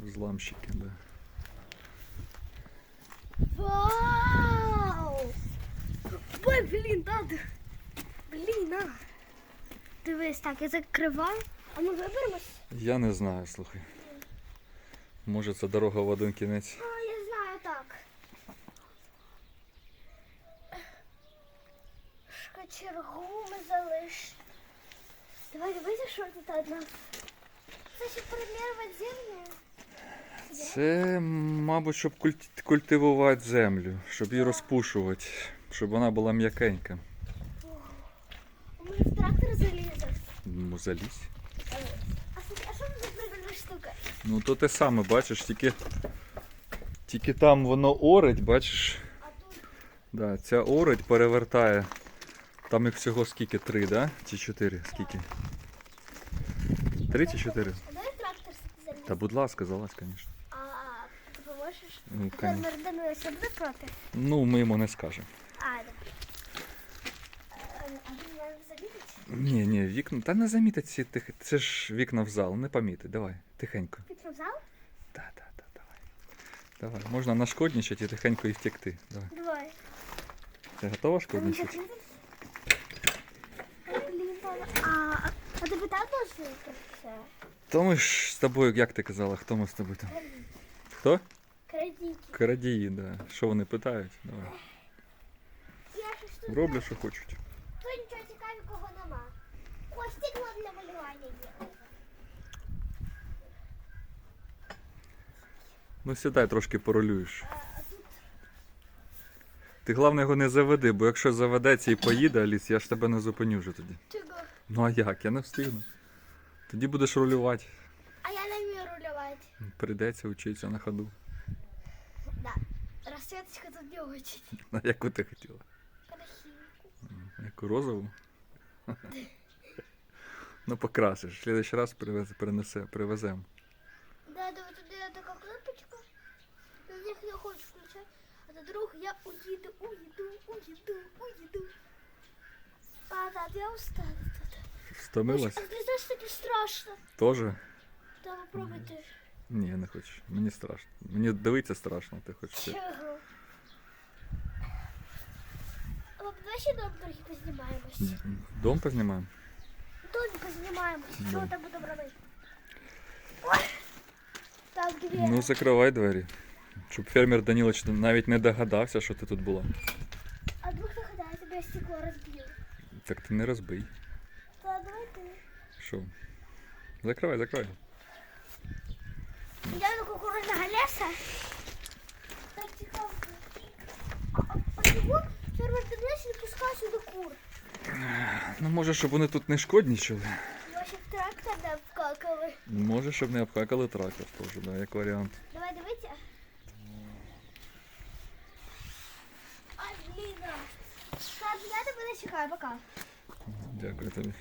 Взламщики, да. Вау! Ой, блін, надо. Блін, а. Дивись, так, я закриваю. А ми виберемось? Я не знаю, слухай. Може це дорога в один кінець. А, я знаю так. Шкачергу ми залиш. Давай дивися, що тут одна. Це ще промірювати землю. Це, мабуть, щоб культивувати землю, щоб її розпушувати, щоб вона була м'якенька. Ми в трактор залізли. Ну, залізь. А, що це за штука? Ну то те саме, бачиш, тільки, тільки там воно орить, бачиш. Да, ця орить перевертає. Там їх всього скільки? Три, да? Чи чотири? Скільки? Три чи чотири? Та будь ласка, залазь, звісно. Поможеш? Ну, А конечно. Буде проти? Ну, ми йому не скажемо. А, да. Ні, ні, вікна. Та не замітить ці тих. Це ж вікна в зал, не помітить. Давай, тихенько. Під зал? Так, так, так, давай. Давай. Можна нашкодничати і тихенько і втекти. Давай. Давай. Ти готова шкодничати? Павло. А, а ти питав це? То ми ж з тобою, як ти казала, хто ми з тобою там? Хто? Кредитки. Крадії, да. Що вони питають? Давай. Роблю, що хочуть. Тут нічого цікавого нема. Ось стекло для малювання є. Ну сідай трошки тут Ти головне його не заведи, бо якщо заведеться і поїде, Аліс, я ж тебе не зупиню вже тоді. чого? Ну а як? Я не встигну. Тоді будеш рулювати. А я не вмію рулювати. Прийдеться вчитися на ходу. Да. Розсвіточка тут не очень. На яку ти хотіла? Яку розову? Ну покрасиш. В следующий раз привез, перенесе, привеземо. Да, да, вот туди така кнопочка. Них не хочеш включати. А на друг я уїду, уїду, уїду, уїду. А, да, я устала тут. Встомилась? А знаєш, тобі страшно. Тоже? Та попробуй ти. Ні, не хочу. Мені страшно. Мені дивитися страшно, ти хочеш. Чого? Давай ще дом трохи познімаємось. Дом познімаємо? Домик познімаємось. Що там будемо робити? Ой! Так, дві. Ну закривай двері. Щоб фермер Данілович навіть не догадався, що ти тут була. А вдруг нагадаю, тебе стекло розбив. Так ти не розбий. Та давай ти. Що? Закривай, закривай. До кукурузного леса. А, чого Денис не пускає сюди кур? Ну може, щоб вони тут не шкоднічали. Ваші трактор не вкакали. Може, щоб не обхакали трактор теж, да, як варіант. Давай дивіться. А, блін. Так, я тебе не чекаю, пока. Дякую тобі.